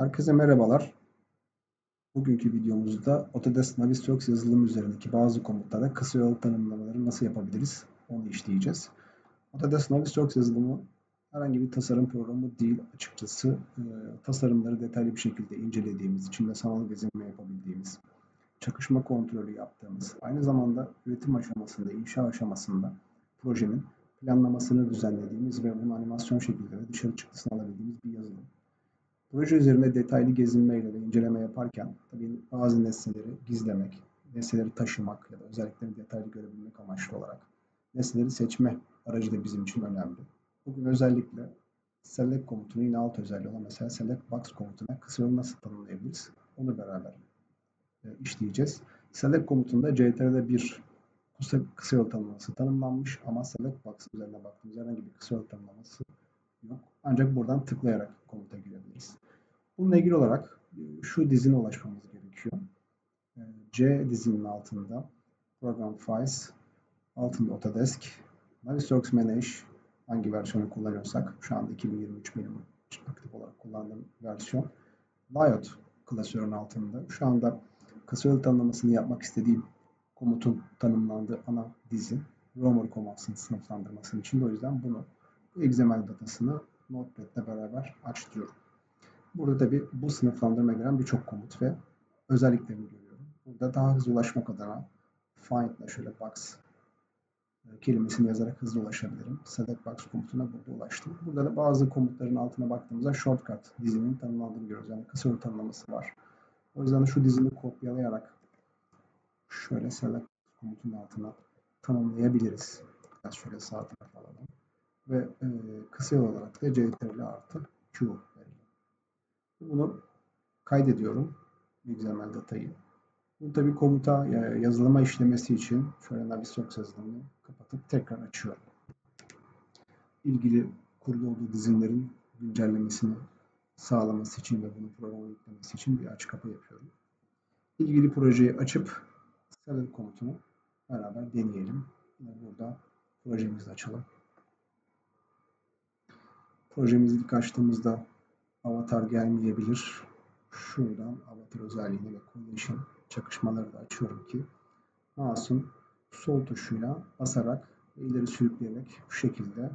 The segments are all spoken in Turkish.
Herkese merhabalar. Bugünkü videomuzda Autodesk Navisworks yazılım üzerindeki bazı komutlara kısa yol tanımlamaları nasıl yapabiliriz onu işleyeceğiz. Autodesk Navisworks yazılımı herhangi bir tasarım programı değil açıkçası. E, tasarımları detaylı bir şekilde incelediğimiz, içinde sanal gezinme yapabildiğimiz, çakışma kontrolü yaptığımız, aynı zamanda üretim aşamasında, inşa aşamasında projenin planlamasını düzenlediğimiz ve bunu animasyon şekilde dışarı çıktısını alabildiğimiz bir yazılım. Proje üzerinde detaylı gezinmeyle ve inceleme yaparken tabii bazı nesneleri gizlemek, nesneleri taşımak ya da özelliklerini detaylı görebilmek amaçlı olarak nesneleri seçme aracı da bizim için önemli. Bugün özellikle select komutunu yine alt özelliği olan mesela select box komutuna yolu nasıl tanımlayabiliriz? Onu beraber e, işleyeceğiz. Select komutunda CTRL'de bir kısa, yol tanımlaması tanımlanmış ama select box üzerine baktığımızda herhangi bir kısa yol tanımlaması yok. Ancak buradan tıklayarak girebiliriz. Bununla ilgili olarak e, şu dizine ulaşmamız gerekiyor. E, C dizinin altında Program Files, altında Autodesk, Navisworks Manage, hangi versiyonu kullanıyorsak, şu anda 2023 benim aktif olarak kullandığım versiyon. Layout klasörün altında. Şu anda kısa tanımlamasını yapmak istediğim komutun tanımlandığı ana dizi. Romer Commands'ın sınıflandırması için. O yüzden bunu bu XML datasını Notepad ile beraber açtırıyorum. Burada tabi bu sınıflandırma gelen birçok komut ve özelliklerini görüyorum. Burada daha hızlı ulaşmak adına find ile şöyle box e, kelimesini yazarak hızlı ulaşabilirim. Select box komutuna burada ulaştım. Burada da bazı komutların altına baktığımızda shortcut dizinin tanımlandığını görüyoruz. Yani kısa yol tanımlaması var. O yüzden şu dizini kopyalayarak şöyle select komutunun altına tanımlayabiliriz. Biraz şöyle sağ tarafa alalım ve e, kısa yol olarak da CTRL artı Q. Bunu kaydediyorum. XML datayı. Bu tabi komuta yazılıma işlemesi için şöyle Navisworks yazılımını kapatıp tekrar açıyorum. İlgili kurulu olduğu dizinlerin güncellemesini sağlaması için ve bunu programa yüklemesi için bir aç kapa yapıyorum. İlgili projeyi açıp select komutunu beraber deneyelim. Burada projemizi açalım. Projemizi ilk açtığımızda avatar gelmeyebilir. Şuradan avatar özelliğini ve collision çakışmaları da açıyorum ki mouse'un sol tuşuyla basarak ileri sürükleyerek bu şekilde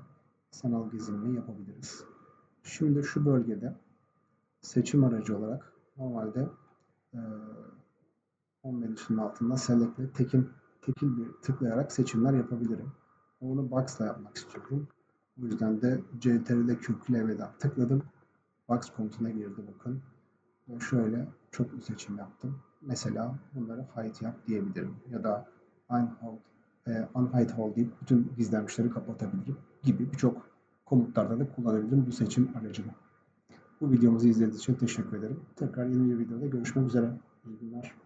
sanal gezinme yapabiliriz. Şimdi şu bölgede seçim aracı olarak normalde e, home menüsünün altında select ile tekin, tekil bir tıklayarak seçimler yapabilirim. Onu box ile yapmak istiyorum. Bu yüzden de CTRL kök klavyeden tıkladım. Box komutuna girdi bakın. Şöyle çok bir seçim yaptım. Mesela bunları hide yap diyebilirim. Ya da unhide, e, unhide hold deyip bütün gizlenmişleri kapatabilirim gibi birçok komutlarda da kullanabilirim bu seçim aracını. Bu videomuzu izlediğiniz için teşekkür ederim. Tekrar yeni bir videoda görüşmek üzere. İyi günler.